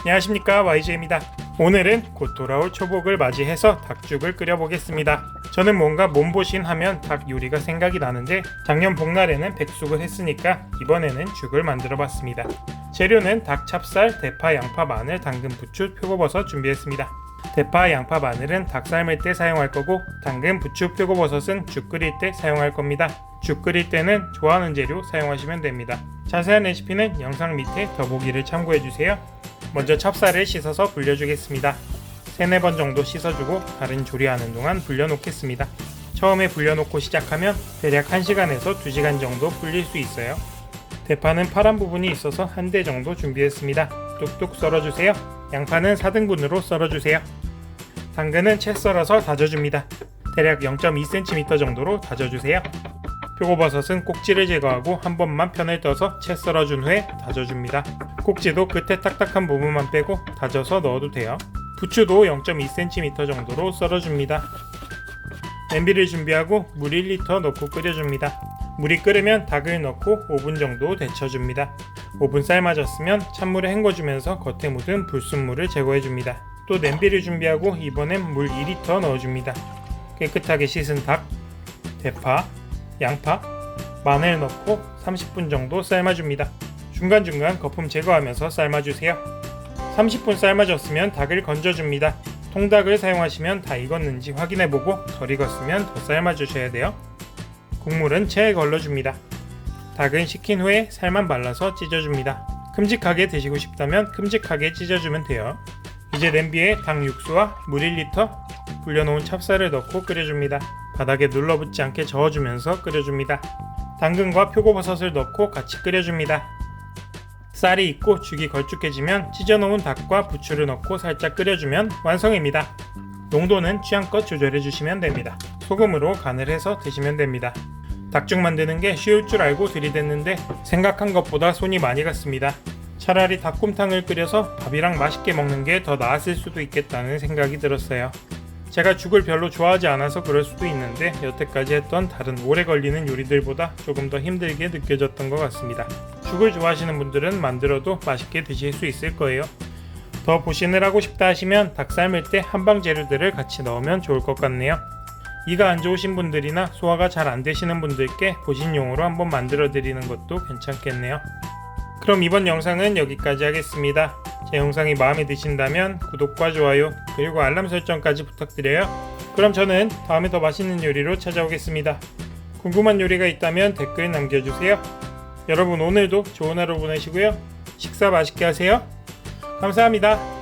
안녕하십니까 YJ입니다. 오늘은 곧 돌아올 초복을 맞이해서 닭죽을 끓여보겠습니다. 저는 뭔가 몸보신 하면 닭 요리가 생각이 나는데 작년 복날에는 백숙을 했으니까 이번에는 죽을 만들어 봤습니다. 재료는 닭 찹쌀, 대파, 양파, 마늘, 당근, 부추, 표고버섯 준비했습니다. 대파, 양파, 마늘은 닭 삶을 때 사용할 거고 당근, 부추, 표고버섯은 죽 끓일 때 사용할 겁니다. 죽 끓일 때는 좋아하는 재료 사용하시면 됩니다. 자세한 레시피는 영상 밑에 더보기를 참고해주세요. 먼저 찹쌀을 씻어서 불려주겠습니다. 3, 4번 정도 씻어주고 다른 조리하는 동안 불려놓겠습니다. 처음에 불려놓고 시작하면 대략 1시간에서 2시간 정도 불릴 수 있어요. 대파는 파란 부분이 있어서 한 대 정도 준비했습니다. 뚝뚝 썰어주세요. 양파는 4등분으로 썰어주세요. 당근은 채 썰어서 다져줍니다. 대략 0.2cm 정도로 다져주세요. 표고버섯은 꼭지를 제거하고 한 번만 편을 떠서 채 썰어준 후에 다져줍니다. 꼭지도 끝에 딱딱한 부분만 빼고 다져서 넣어도 돼요. 부추도 0.2cm 정도로 썰어줍니다. 냄비를 준비하고 물 1리터 넣고 끓여줍니다. 물이 끓으면 닭을 넣고 5분 정도 데쳐줍니다. 5분 삶아졌으면 찬물에 헹궈주면서 겉에 묻은 불순물을 제거해줍니다. 또 냄비를 준비하고 이번엔 물 2리터 넣어줍니다. 깨끗하게 씻은 닭, 대파, 양파, 마늘 넣고 30분 정도 삶아줍니다. 중간중간 거품 제거하면서 삶아주세요. 30분 삶아졌으면 닭을 건져줍니다. 통닭을 사용하시면 다 익었는지 확인해보고 덜 익었으면 더 삶아주셔야 돼요. 국물은 체에 걸러줍니다. 닭은 식힌 후에 살만 발라서 찢어줍니다. 큼직하게 드시고 싶다면 큼직하게 찢어주면 돼요. 이제 냄비에 닭 육수와 물 1리터, 불려놓은 찹쌀을 넣고 끓여줍니다. 바닥에 눌러붙지 않게 저어주면서 끓여줍니다. 당근과 표고버섯을 넣고 같이 끓여줍니다. 쌀이 익고 죽이 걸쭉해지면 찢어놓은 닭과 부추를 넣고 살짝 끓여주면 완성입니다. 농도는 취향껏 조절해 주시면 됩니다. 소금으로 간을 해서 드시면 됩니다. 닭죽 만드는 게 쉬울 줄 알고 들이댔는데 생각한 것보다 손이 많이 갔습니다. 차라리 닭곰탕을 끓여서 밥이랑 맛있게 먹는 게 더 나았을 수도 있겠다는 생각이 들었어요. 제가 죽을 별로 좋아하지 않아서 그럴 수도 있는데 여태까지 했던 다른 오래 걸리는 요리들보다 조금 더 힘들게 느껴졌던 것 같습니다. 죽을 좋아하시는 분들은 만들어도 맛있게 드실 수 있을 거예요. 더 보신을 하고 싶다 하시면 닭 삶을 때 한방 재료들을 같이 넣으면 좋을 것 같네요. 이가 안 좋으신 분들이나 소화가 잘 안 되시는 분들께 보신용으로 한번 만들어 드리는 것도 괜찮겠네요. 그럼 이번 영상은 여기까지 하겠습니다. 제 영상이 마음에 드신다면 구독과 좋아요 그리고 알람 설정까지 부탁드려요. 그럼 저는 다음에 더 맛있는 요리로 찾아오겠습니다. 궁금한 요리가 있다면 댓글 남겨주세요. 여러분 오늘도 좋은 하루 보내시고요. 식사 맛있게 하세요. 감사합니다.